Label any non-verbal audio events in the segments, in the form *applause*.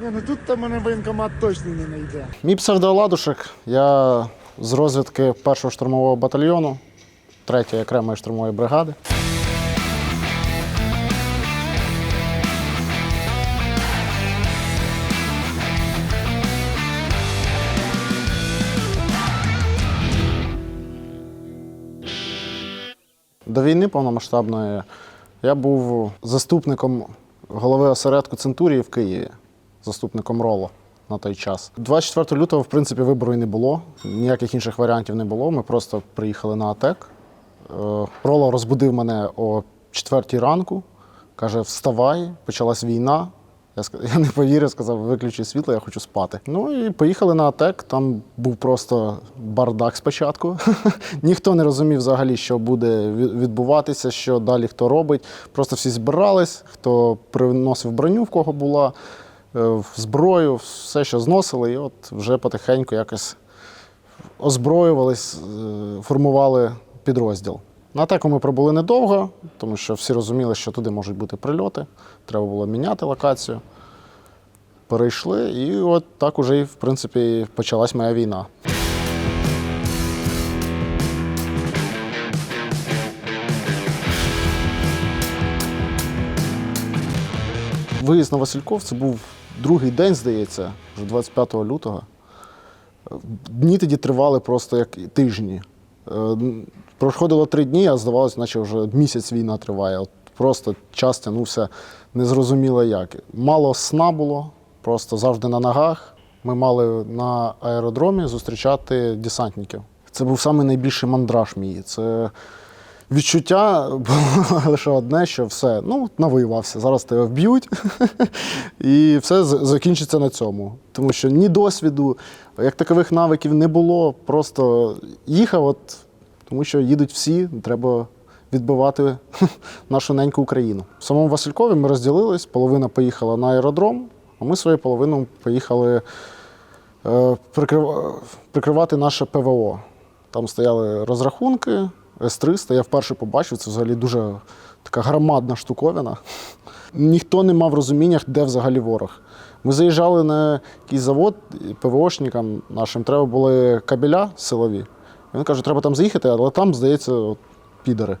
Ні, ну тут то мене воєнкомат точно не знайде. Мій псевдоладушек. Я з розвідки першого штурмового батальйону, третьої окремої штурмової бригади. До війни повномасштабної я був заступником голови осередку Центурії в Києві, заступником Роло на той час. 24 лютого, в принципі, вибору і не було, ніяких інших варіантів не було. Ми просто приїхали на АТЕК. Е, Роло розбудив мене о 4 ранку, каже: Вставай, почалась війна. *laughs* Я, не повірив, сказав, виключи світло, я хочу спати. Ну і поїхали на АТЕК. Там був просто бардак спочатку. *laughs* Ніхто не розумів взагалі, що буде відбуватися, що далі хто робить. Просто всі збирались, хто приносив броню, в кого була, зброю, все, що зносили, і от вже потихеньку якось озброювались, е, формували підрозділ. На атаку ми пробули недовго, тому що всі розуміли, що туди можуть бути прильоти. Треба було міняти локацію. Перейшли, і от так уже, і, в принципі, почалась моя війна. Виїзд на Васильков це був другий день, здається, вже 25 лютого. Дні тоді тривали просто як тижні. Е, Проходило три дні, а здавалося, наче вже місяць війна триває. От просто час тягнувся незрозуміло як. Мало сна було, просто завжди на ногах. Ми мали на аеродромі зустрічати десантників. Це був найбільший мандраж мій. Це відчуття було *laughs* лише одне, що все, ну, навоювався, зараз тебе вб'ють, *laughs* і все закінчиться на цьому. Тому що ні досвіду, як такових навиків не було. Просто їхав, от, тому що їдуть всі, треба відбивати *laughs* нашу неньку Україну. В самому Василькові ми розділились, половина поїхала на аеродром, а ми своєю половиною поїхали е, прикривати наше ПВО. Там стояли розрахунки, С-300. Я вперше побачив, це взагалі дуже така громадна штуковина. Ніхто не мав розуміння, де взагалі ворог. Ми заїжджали на якийсь завод, ПВОшникам нашим треба були кабеля силові. Він каже, треба там заїхати, але там, здається, от, підери.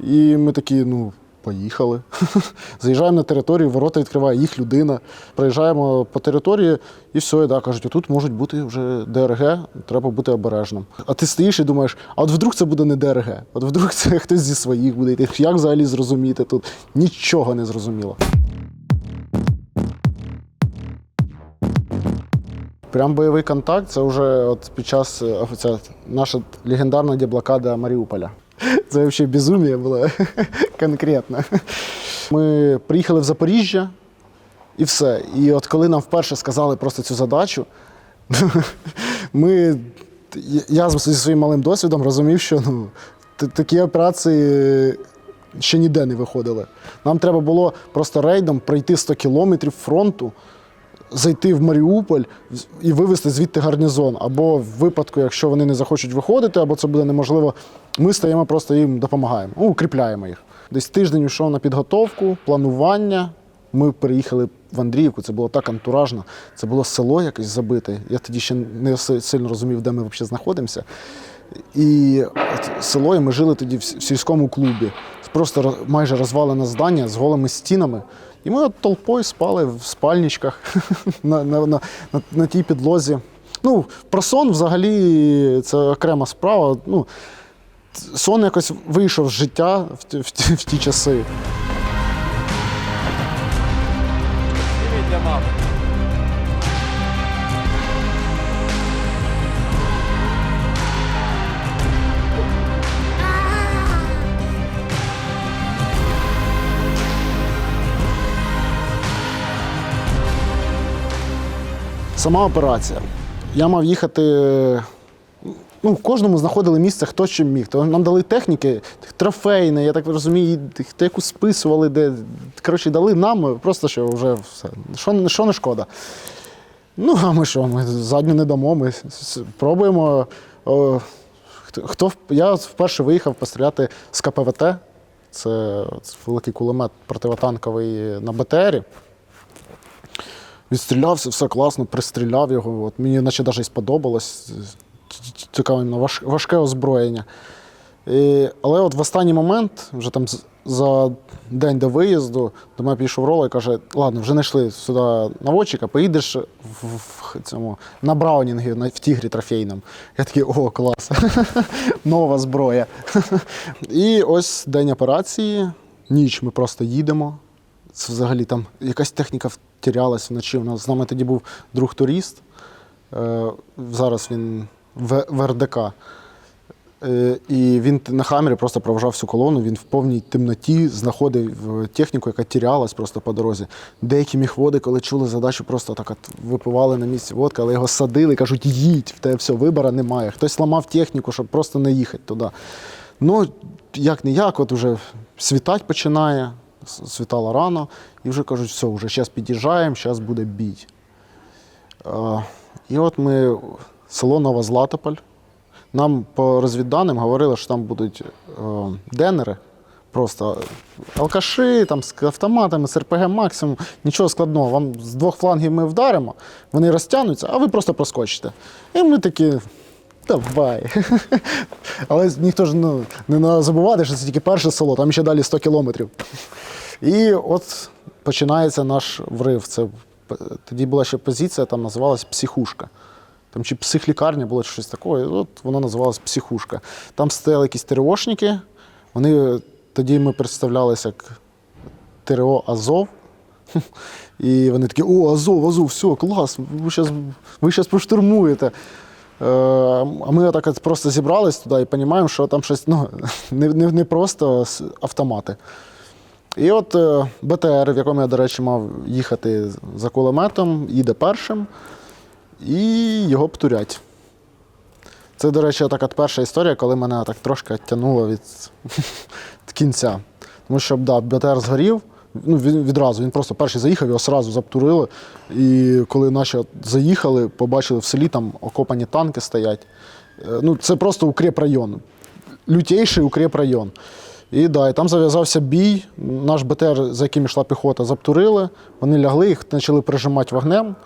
І ми такі, ну, поїхали. *laughs* Заїжджаємо на територію, ворота відкриває їх людина. Приїжджаємо по території і все, і да, кажуть, тут можуть бути вже ДРГ, треба бути обережним. А ти стоїш і думаєш, а от вдруг це буде не ДРГ, от вдруг це *laughs* хтось зі своїх буде йти. Як взагалі зрозуміти тут? Нічого не зрозуміло. Прям бойовий контакт це вже от під час е, ця наша легендарна деблокада Маріуполя. Це взагалі безумие було *laughs* конкретно. Ми приїхали в Запоріжжя і все. І от коли нам вперше сказали просто цю задачу, *laughs* ми, я зі своїм малим досвідом розумів, що ну, такі операції ще ніде не виходили. Нам треба було просто рейдом пройти 100 кілометрів фронту, зайти в Маріуполь і вивезти звідти гарнізон. Або в випадку, якщо вони не захочуть виходити, або це буде неможливо, ми стаємо просто їм допомагаємо, ну, укріпляємо їх. Десь тиждень йшов на підготовку, планування. Ми переїхали в Андріївку, це було так антуражно. Це було село якесь забите. Я тоді ще не сильно розумів, де ми взагалі знаходимося. І село, і ми жили тоді в сільському клубі. Просто майже розвалене здання з голими стінами. І ми от толпою спали в спальничках *laughs* на, на, на, на, тій підлозі. Ну, про сон взагалі це окрема справа. Ну, сон якось вийшов з життя в, ті- в, в ті часи. Привіт для мами. Сама операція. Я мав їхати. Ну, в кожному знаходили місце, хто чим міг. То нам дали техніки, трофейне, я так розумію, яку списували, де. Коротше, дали нам, просто що вже все. Що, що не шкода. Ну, а ми що, ми задню не дамо, ми с- с- пробуємо. О, хто, я вперше виїхав постріляти з КПВТ. Це великий кулемет противотанковий на БТРі. Відстрілявся, все класно, пристріляв його. От мені наче навіть сподобалось. Цікаве важ, важке озброєння. І, але от в останній момент, вже там за день до виїзду, до мене підійшов Рола і каже: ладно, вже знайшли сюди наводчика, поїдеш в, в цьому на Браунінгі, в тігрі трофейному. Я такий, о, клас! *laughs* Нова зброя. *laughs* І ось день операції, ніч ми просто їдемо. Це взагалі там якась техніка втірялась вночі. У нас з нами тоді був друг турист. Е, зараз він в, в РДК. Е, І він на хамері просто проважав всю колону. Він в повній темноті знаходив е, техніку, яка тірялась просто по дорозі. Деякі міхводи, коли чули задачу, просто так от випивали на місці водки, але його садили, кажуть, їдь, в тебе все, вибора немає. Хтось ламав техніку, щоб просто не їхати туди. Ну, як не як, от уже світать починає, світало рано, і вже кажуть, все, вже зараз під'їжджаємо, зараз буде бій. І от ми село Новозлатополь. Нам по розвідданим говорили, що там будуть е, денери, просто алкаші там, з автоматами, з РПГ максимум, нічого складного. Вам з двох флангів ми вдаримо, вони розтягнуться, а ви просто проскочите. І ми такі. Давай. Але ніхто ж ну, не треба забувати, що це тільки перше село, там ще далі 100 кілометрів. І от починається наш врив. Це, тоді була ще позиція, там називалась психушка. Там чи психлікарня було чи щось таке, от воно називалось психушка. Там стояли якісь ТРОшники, вони тоді ми представлялися як ТРО Азов. *laughs* І вони такі: о, Азов, Азов, все, клас, ви зараз ви щас проштурмуєте. Е, А ми так просто зібрались туди і розуміємо, що там щось ну, *laughs* не, не, не просто автомати. І от е, БТР, в якому я, до речі, мав їхати за кулеметом, їде першим, і його птурять. Це, до речі, так от перша історія, коли мене так трошки тягнуло від *laughs* кінця. Тому що да, БТР згорів, ну, він відразу, він просто перший заїхав, його одразу заптурили. І коли наші заїхали, побачили в селі, там окопані танки стоять. Е, Ну, це просто укрепрайон. Лютейший укрепрайон. І да, і там зав'язався бій. Наш БТР, за яким йшла піхота, заптурили, вони лягли, їх почали прижимати вогнем.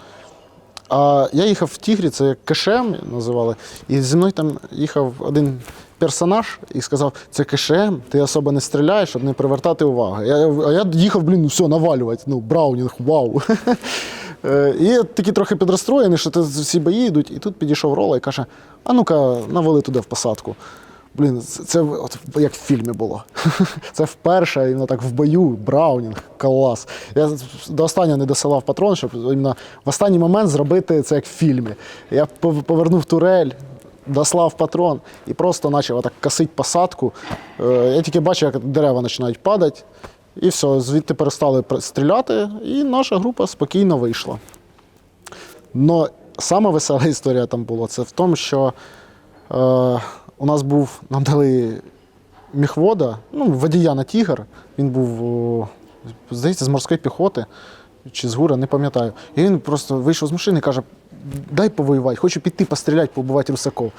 А я їхав в Тігрі, це як КШМ називали. І зі мною там їхав один персонаж і сказав: це КШМ, ти особо не стріляєш, щоб не привертати увагу. Я, а я їхав, блін, все, навалювати. Ну, Браунінг, вау. *laughs* Е, І я такий трохи підрозстроєний, що всі бої йдуть. І тут підійшов Рола і каже: а ну-ка, навали туди в посадку. Блін, це, от як в фільмі було. *laughs* Це вперше, іменно так в бою, Браунінг, клас. Я до останнього не досилав патрон, щоб іменно в останній момент зробити це як в фільмі. Я повернув турель, дослав патрон і просто почав так косити посадку. Е, Я тільки бачив, як дерева починають падати. І все, звідти перестали стріляти, і наша група спокійно вийшла. Но сама весела *laughs* історія там була це в тому, що е, у нас був, нам дали міхвода, ну, водія на тігр. Він був, здається, з морської піхоти чи з гура, не пам'ятаю. І він просто вийшов з машини і каже: дай повоювати, хочу піти постріляти, побувати русаков.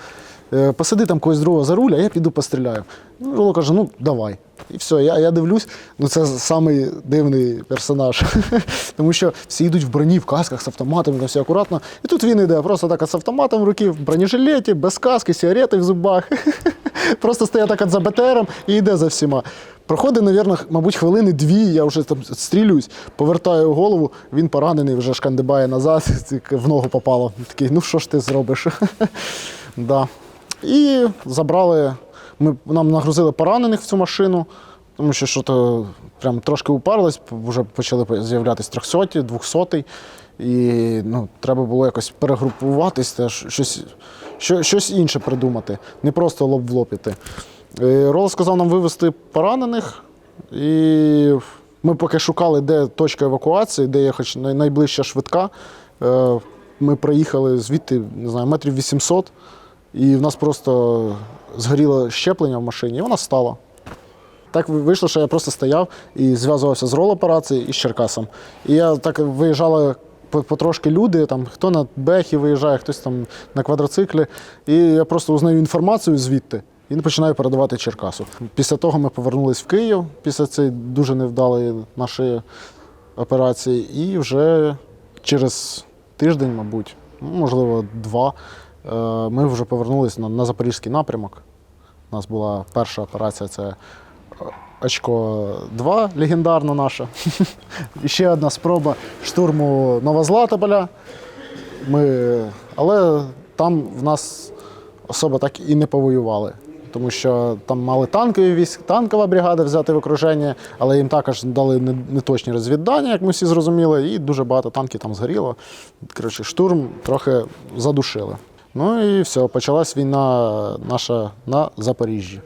Е, Посади там когось другого за руль, а я піду постріляю. Ну, Роло каже, ну давай. І все, я, я дивлюсь, ну це самий дивний персонаж. *laughs* Тому що всі йдуть в броні, в касках з автоматами, там все акуратно. І тут він йде просто так з автоматом в руки, в бронежилеті, без каски, сигарети в зубах. *laughs* Просто стає так за БТРом і йде за всіма. Проходить, мабуть, мабуть, хвилини дві, я вже там стрілююсь, повертаю голову, він поранений, вже шкандибає назад, *laughs* в ногу попало. Такий, ну що ж ти зробиш? да. І забрали, ми, нам нагрузили поранених в цю машину, тому що що то прям трошки упарились, вже почали з'являтися трьохсоті, двохсотий. І ну, треба було якось перегрупуватись, теж щось, що, щось інше придумати, не просто лоб в лоб іти. Е, Рол сказав нам вивезти поранених, і ми поки шукали, де точка евакуації, де є хоч найближча швидка. Е, Ми проїхали звідти, не знаю, метрів 800, і в нас просто згоріло щеплення в машині, і вона стала. Так вийшло, що я просто стояв і зв'язувався з рол-операцією і з Черкасом. І я так виїжджали потрошки люди, там, хто на бехі виїжджає, хтось там на квадроциклі. І я просто узнаю інформацію звідти і починаю передавати Черкасу. Після того ми повернулись в Київ після цієї дуже невдалої нашої операції, і вже через тиждень, мабуть, ну, можливо, два, ми вже повернулися на, на запорізький напрямок. У нас була перша операція це е, очко 2 легендарна наша. *laughs* І ще одна спроба штурму Новозлатополя. Ми, але там в нас особа так і не повоювали. Тому що там мали танкові військ, танкова бригада взяти в окруження, але їм також дали неточні розвіддання, як ми всі зрозуміли, і дуже багато танків там згоріло. Коротше, штурм трохи задушили. Ну і все, почалась війна наша на Запоріжжі.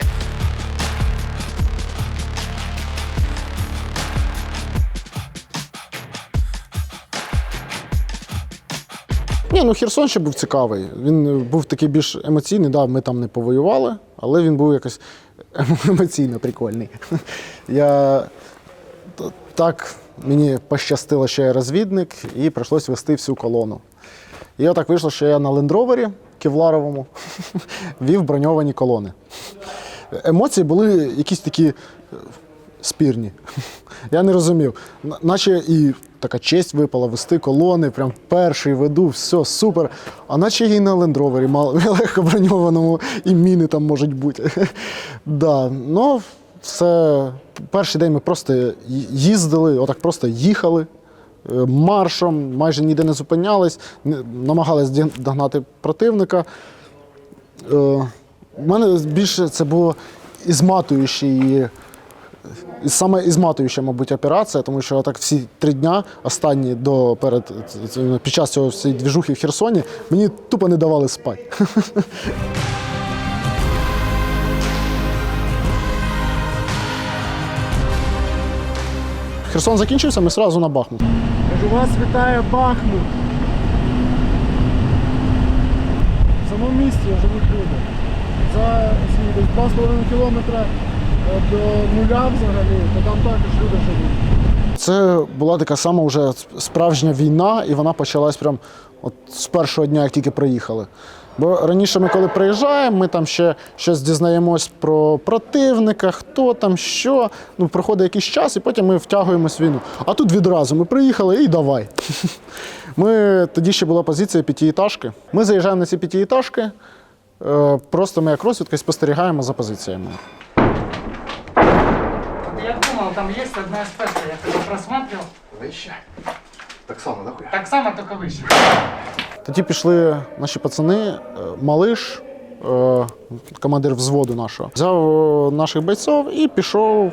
Ні, ну Херсон ще був цікавий. Він е, був такий більш емоційний. Да, ми там не повоювали, але він був якось *laughs* емоційно прикольний. *laughs* Я так мені пощастило, що я розвідник, і прийшлось вести всю колону. І отак вийшло, що я на лендровері кевларовому *laughs* вів броньовані колони. Емоції були якісь такі е, спірні. *laughs* Я не розумів. Наче і така честь випала вести колони, прям перший веду, все супер. А наче і на лендровері *laughs* легко броньованому, і міни там можуть бути. да, ну, все. Перший день ми просто їздили, отак просто їхали. Е, Маршом, майже ніде не зупинялись, намагались догнати противника. Е, У мене більше це було ізматуючий, і саме ізматуюча, мабуть, операція, тому що так всі три дня, останні до перед під час цього всієї двіжухи в Херсоні, мені тупо не давали спати. *laughs* Херсон закінчився, ми одразу на Бахмут. Кажу, вас вітає Бахмут. В самому місті живуть люди. За 2,5 кілометра е, до нуля взагалі, то там також люди живуть. Це була така сама вже справжня війна, і вона почалась прям от з першого дня, як тільки приїхали. Бо раніше ми, коли приїжджаємо, ми там ще щось дізнаємось про противника, хто там, що. Ну, проходить якийсь час, і потім ми втягуємось в війну. А тут відразу ми приїхали і давай. *laughs* Ми, тоді ще була позиція п'ятиэтажки. Ми заїжджаємо на ці п'ятиэтажки, е, просто ми як розвідка спостерігаємо за позиціями. Вот Я думал, там есть одна специя, я когда просматривал, Вище. Так само, нахуй. так само, только выше. Тоді пішли наші пацани, е, малиш, е, командир взводу нашого, взяв е, наших бойців і пішов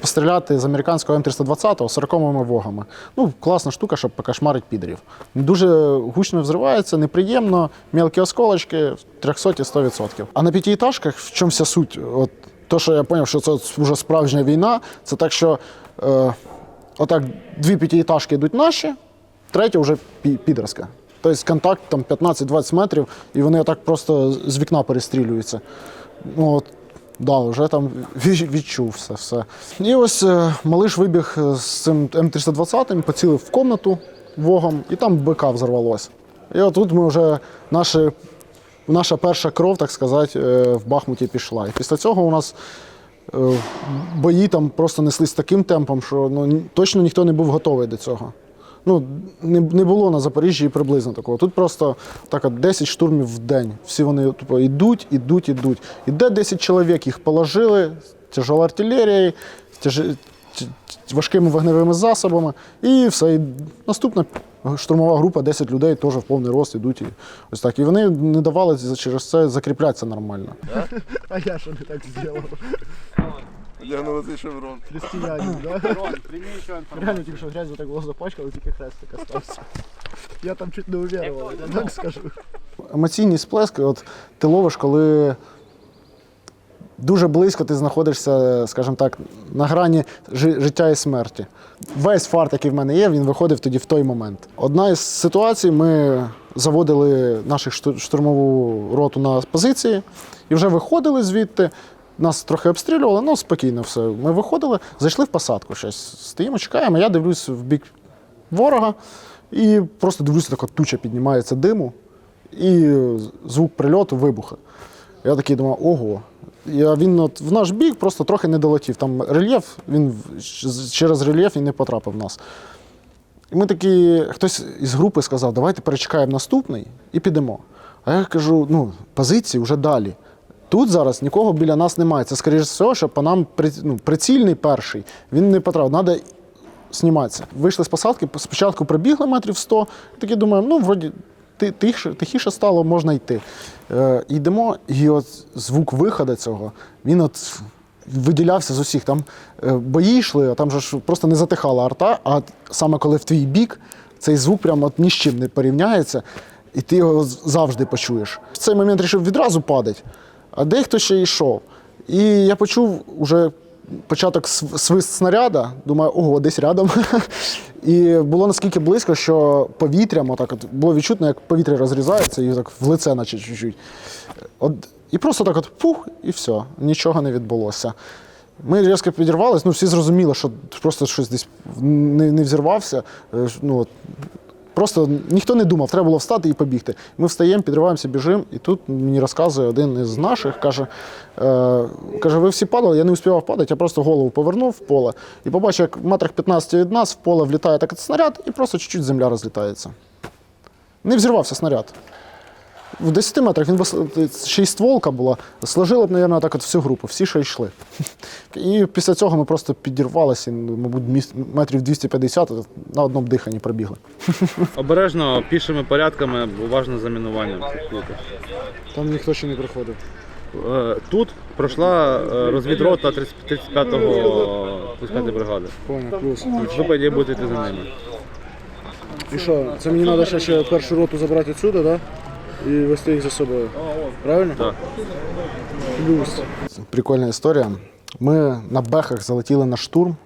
постріляти з американського М320 40-ми вогами. Ну, класна штука, щоб покошмарити підерів. Дуже гучно взривається, неприємно, мелкі осколочки, 300 100%. А на п'ятиэтажках в чому вся суть? От, то, що я зрозумів, що це вже справжня війна, це так, що е, отак дві п'ятиэтажки йдуть наші, третя вже пі- підерська. Тобто контакт там 15-20 метрів, і вони так просто з вікна перестрілюються. Ну, от, да, вже там відчув все. все. І ось е, малиш вибіг е, з цим М320, поцілив в комнату вогом, і там БК взорвалося. І отут ми вже наші, наша перша кров, так сказати, е, в Бахмуті пішла. І після цього у нас бої там просто неслись таким темпом, що ну, точно ніхто не був готовий до цього. Ну, не, не було на Запоріжжі і приблизно такого. Тут просто так от 10 штурмів в день. Всі вони тупо йдуть, ідуть, ідуть. Іде 10 чоловік, їх положили тяжелою артилерією, тяж- важкими вогневими засобами, і все. І наступна штурмова група, 10 людей теж в повний рост ідуть. І ось так. І вони не давали через це закріплятися нормально. А я що не так зробив? Одягнув цей шеврон. Християнин, да? Рон, прийми ще інформацію. Реально тільки що грязю так було запачкали, тільки хрестик остався. Я там чуть не увірував, я так скажу. емоційний сплеск, от ти ловиш, коли дуже близько ти знаходишся, скажімо так, на грані жи- життя і смерті. Весь фарт, який в мене є, він виходив тоді в той момент. Одна із ситуацій, ми заводили нашу шту- штурмову роту на позиції і вже виходили звідти. Нас трохи обстрілювали, ну спокійно все. Ми виходили, зайшли в посадку. Щось стоїмо, чекаємо. Я дивлюсь в бік ворога і просто дивлюся, така туча піднімається диму і звук прильоту вибуха. Я такий думаю, ого. Я, він от в наш бік просто трохи не долетів. Там рельєф, він через рельєф і не потрапив в нас. І ми такі, хтось із групи сказав, давайте перечекаємо наступний і підемо. А я кажу, ну, позиції вже далі. Тут зараз нікого біля нас немає. Це, скоріш всього, що по нам ну, прицільний перший. Він не потрапив. Треба зніматися. Вийшли з посадки, спочатку пробігли метрів 100, такі думаємо, ну, вроді тихіше, тихіше стало, можна йти. Е, йдемо, і от звук виходу цього, він от виділявся з усіх. Там е, бої йшли, а там же ж просто не затихала арта, а саме коли в твій бік, цей звук прямо ні з чим не порівняється, і ти його завжди почуєш. В цей момент вирішив відразу падати, а дехто ще йшов. І я почув уже початок свист снаряда, думаю, ого, десь рядом. *laughs* І було наскільки близько, що повітрям, отак от, було відчутно, як повітря розрізається і так в лице, наче чуть-чуть. От, і просто так от пух, і все, нічого не відбулося. Ми різко підірвались, ну всі зрозуміли, що просто щось десь не, не взірвався. Е, Ну, Просто ніхто не думав, треба було встати і побігти. Ми встаємо, підриваємося, біжимо, і тут мені розказує один із наших, каже, е, каже, ви всі падали, я не успівав падати, я просто голову повернув в поле і побачив, як в метрах 15 від нас в поле влітає так снаряд, і просто чуть-чуть земля розлітається. Не взірвався снаряд. В 10 метрах він би ще й стволка була, сложила б, мабуть, так от всю групу, всі, що йшли. І після цього ми просто підірвалися, мабуть, метрів 250 на одному диханні пробігли. Обережно, пішими порядками, уважно замінування. Там ніхто ще не приходив. Е, Тут пройшла е, розвідрота 35-го 35-ї бригади. Понял, плюс. Ви будете за ними. І що, це мені треба ще, ще першу роту забрати відсюди, да? І вести їх за собою. Правильно? Так. Плюс. Прикольна історія. Ми на бехах залетіли на штурм,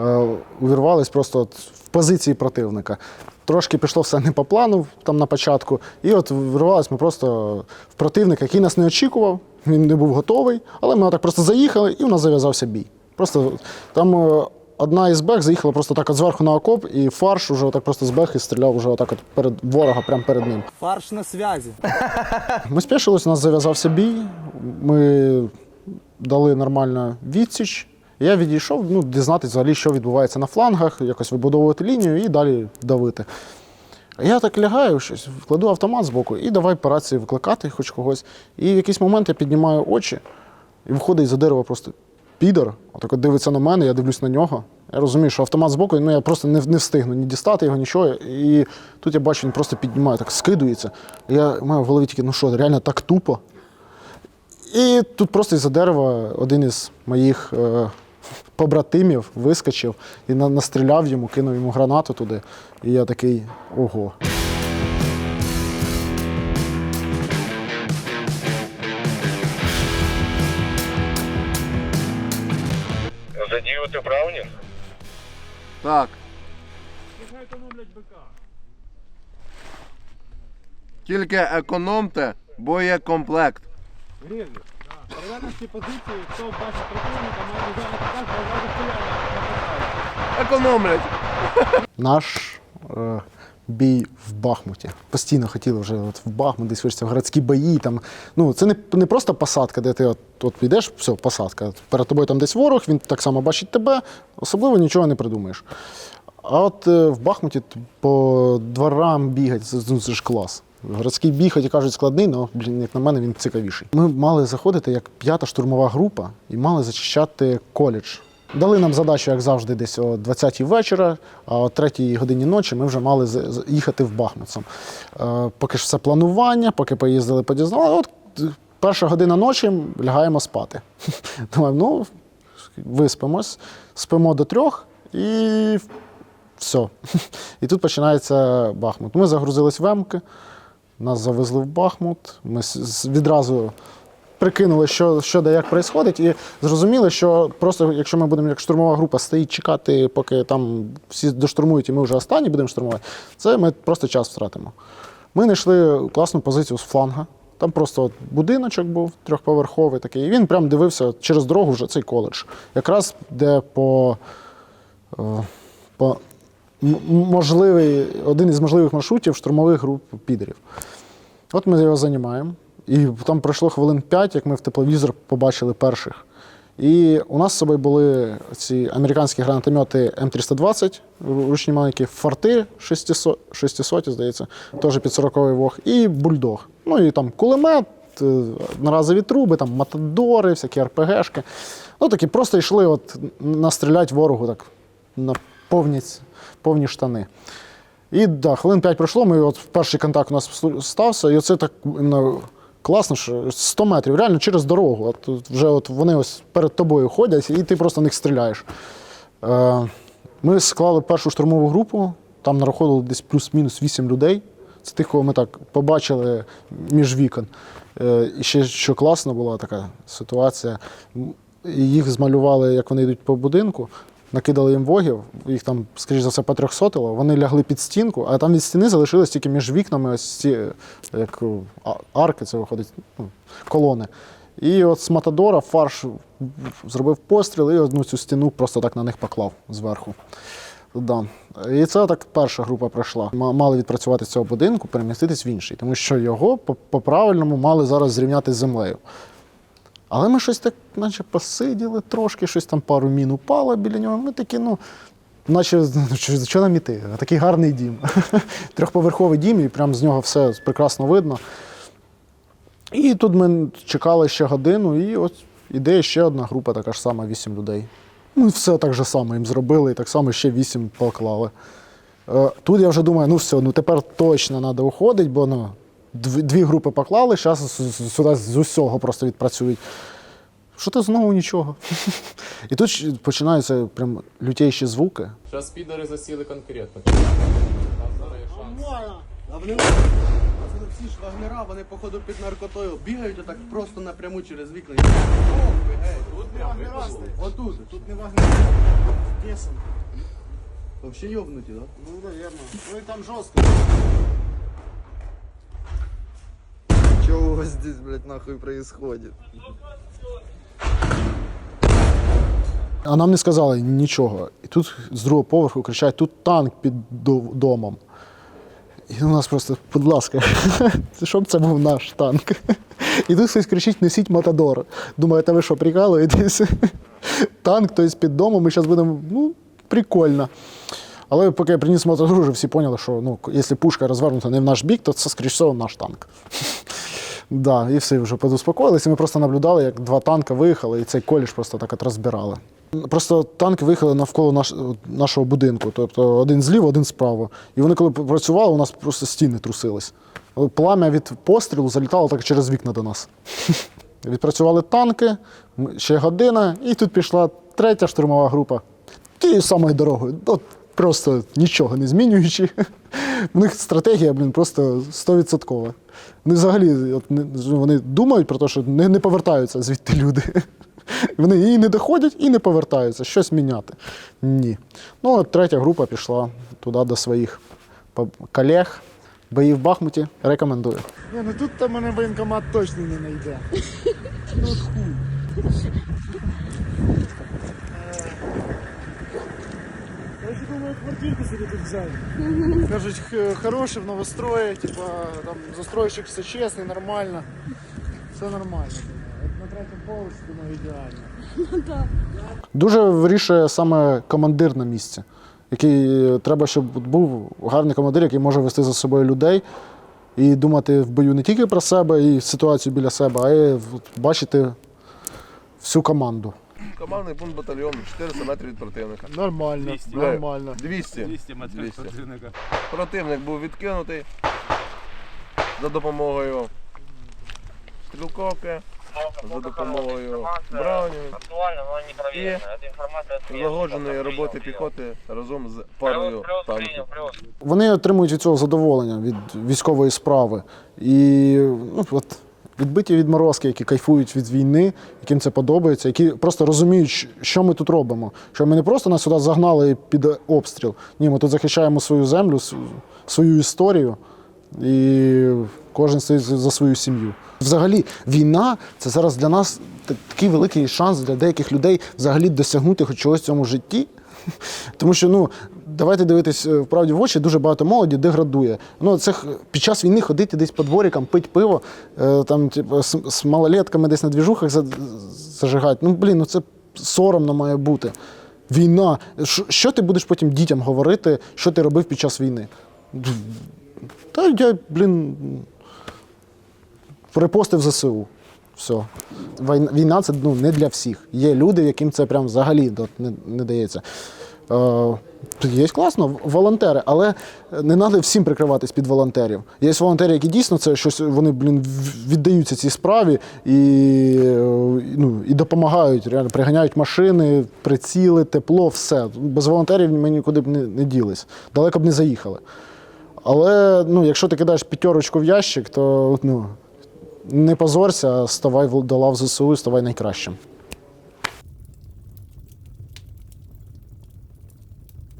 е, увірвались просто от в позиції противника. Трошки пішло все не по плану там на початку. І от вирвались ми просто в противника, який нас не очікував, він не був готовий, але ми так просто заїхали і у нас зав'язався бій. Просто там е, одна із бех заїхала просто так от зверху на окоп, і фарш уже так просто з бехи стріляв уже отак от перед ворога, прямо перед ним. Фарш на связі. Ми спішились, у нас зав'язався бій. Ми дали нормально відсіч. Я відійшов, ну, дізнатися взагалі, що відбувається на флангах, якось вибудовувати лінію і далі давити. Я так лягаю, щось, кладу автомат збоку і давай по рації викликати хоч когось. І в якийсь момент я піднімаю очі, і виходить за дерева просто підер, отак дивиться на мене, я дивлюсь на нього. Я розумію, що автомат збоку, ну я просто не, не встигну ні дістати його, нічого. І тут я бачу, він просто піднімає, так скидується. Я маю в голові тільки, ну що, реально так тупо. І тут просто із-за дерева один із моїх е, побратимів вискочив і на- настріляв йому, кинув йому гранату туди. І я такий ого. Задіювати Браунінг? Так. Тільки економте боєкомплект. Економлять. Наш е, бій в Бахмуті. Постійно хотіли вже от в Бахмут, десь хочеться в городські бої. Там, ну, це не, не просто посадка, де ти от, от підеш, все, посадка. Перед тобою там десь ворог, він так само бачить тебе, особливо нічого не придумаєш. А от е, в Бахмуті по дворам бігати, ну, це ж клас. Городський біг, хоч і кажуть, складний, але, блін, як на мене, він цікавіший. Ми мали заходити як п'ята штурмова група і мали зачищати коледж. Дали нам задачу, як завжди, десь о 20-й вечора, а о 3-й годині ночі ми вже мали їхати в Бахмут. Е, поки ж все планування, поки поїздили, подізнали. От е, перша година ночі лягаємо спати. *laughs* Думаємо, ну, виспимось, спимо до трьох і все. *laughs* І тут починається Бахмут. Ми загрузились в Емки, нас завезли в Бахмут. Ми відразу прикинули, що, що де як відбувається, і зрозуміли, що просто якщо ми будемо як штурмова група стоїть чекати, поки там всі доштурмують, і ми вже останні будемо штурмувати, це ми просто час втратимо. Ми знайшли класну позицію з фланга. Там просто от будиночок був трьохповерховий такий, і він прям дивився через дорогу вже цей коледж. Якраз де по, е, по можливий, один із можливих маршрутів штурмових груп підерів. От ми його займаємо. І там пройшло хвилин 5, як ми в тепловізор побачили перших. І у нас з собою були ці американські гранатомети М320, ручні маленькі, форти 600, 600 здається, теж під 40 вог, і бульдог. Ну і там кулемет, е, одноразові труби, там матадори, всякі РПГшки. Ну такі просто йшли от настріляти ворогу так на повні, повні штани. І да, хвилин 5 пройшло, ми от перший контакт у нас стався, і оце так іменно класно, що 100 метрів, реально через дорогу. От тут вже от вони ось перед тобою ходять, і ти просто в них стріляєш. Е, ми склали першу штурмову групу, там нараховували десь плюс-мінус 8 людей. Це тих, кого ми так побачили між вікон. Е, і ще що класно була така ситуація. Їх змалювали, як вони йдуть по будинку, накидали їм вогів, їх там, скоріш за все, потрьохсотило, вони лягли під стінку, а там від стіни залишилось тільки між вікнами ось ці е, як арки, це виходить, ну, колони. І от з Матадора фарш зробив постріл і одну цю стіну просто так на них поклав зверху. Да. І це так перша група пройшла. Мали відпрацювати з цього будинку, переміститись в інший, тому що його по- по-правильному мали зараз зрівняти з землею. Але ми щось так, наче посиділи трошки, щось там пару мін упало біля нього. Ми такі, ну, наче ну, що, нам іти? Такий гарний дім. *laughs* Трьохповерховий дім, і прям з нього все прекрасно видно. І тут ми чекали ще годину, і от іде ще одна група, така ж сама, вісім людей. Ну, все так же само їм зробили, і так само ще вісім поклали. Е, Тут я вже думаю, ну все, ну тепер точно треба уходити, бо ну, дві, дві групи поклали, зараз сюди з усього просто відпрацюють. Що то знову нічого. *laughs* І тут починаються прям лютейші звуки. Зараз підари засіли конкретно. А вони ці ж вагнера, вони походу під наркотою бігають отак просто напряму через вікна. Тут прям випало. Отут, тут не вагнер. Песен. Вообще йобнуті, да? Ну, наверное. Ну и там жестко. Что у вас здесь, блядь, нахуй происходит? А нам не сказали нічого. І тут з другого поверху кричать: тут танк під домом. І у нас просто, будь ласка, щоб *laughs* це був наш танк. *laughs* І тут хтось кричить: несіть Матадор. Думаю, та ви що, прикалуєтесь? *laughs* Танк, тобто під домом, ми зараз будемо, ну, прикольно. Але поки я приніс Матадор, вже всі поняли, що ну, якщо пушка розвернута не в наш бік, то це, скоріш наш танк. Да, і всі вже подуспокоїлися. Ми просто наблюдали, як два танка виїхали, і цей коліж просто так от розбирали. Просто танки виїхали навколо наш, нашого будинку, тобто один зліва, один справа. І вони, коли працювали, у нас просто стіни трусились. Плам'я від пострілу залітало так через вікна до нас. *laughs* Відпрацювали танки, ще година, і тут пішла третя штурмова група. Тією самою дорогою. Просто нічого не змінюючи. У них стратегія, блін, просто 100%. Вони взагалі от, вони думають про те, що не, не повертаються звідти люди. *laughs* Вони і не доходять, і не повертаються. Щось міняти. Ні. Ну, от третя група пішла туди до своїх колег. Бої в Бахмуті рекомендую. Не, ну тут то мене воєнкомат точно не знайде. *laughs* Ну квартирку собі тут взяти. Кажуть, х- хороше в новострої, типа там застройщик все чесний, нормально. Все нормально. На третьому поверсі, думаю, ідеально. Дуже вирішує саме командир на місці, який е, треба, щоб був гарний командир, який може вести за собою людей і думати в бою не тільки про себе і ситуацію біля себе, а й бачити всю команду. Командний пункт батальйону 400 метрів від противника. Нормально, 200. нормально. 200. 200 метрів 200. противника. Противник був відкинутий за допомогою стрілковки, за допомогою браунів от злагодженої роботи піхоти разом з парою танків. Вони отримують від цього задоволення від військової справи. І ну, от, відбиті відморозки, які кайфують від війни, яким це подобається, які просто розуміють, що ми тут робимо. Що ми не просто нас сюди загнали під обстріл. Ні, ми тут захищаємо свою землю, свою історію. І кожен стоїть за свою сім'ю. Взагалі, війна це зараз для нас такий великий шанс для деяких людей взагалі досягнути хоч чогось в цьому житті. *laughs* Тому що, ну, давайте дивитись е, вправді в очі, дуже багато молоді деградує. Ну, це під час війни ходити десь по дворікам, пити пиво, е, там, типу, з, з малолетками десь на двіжухах за, зажигати. Ну, блін, ну це соромно має бути. Війна. Що, ти будеш потім дітям говорити, що ти робив під час війни? Та я, блін, репостив ЗСУ. Все. Війна це ну, не для всіх. Є люди, яким це прям взагалі не, не дається. Е, є класно, волонтери, але не треба всім прикриватись під волонтерів. Є волонтери, які дійсно це щось, вони, блін, віддаються цій справі і, е, ну, і допомагають, реально приганяють машини, приціли, тепло, все. Без волонтерів ми нікуди б не, не ділись, далеко б не заїхали. Але ну, якщо ти кидаєш п'ятерочку в ящик, то ну, не позорся, ставай до лав ЗСУ, ставай найкращим.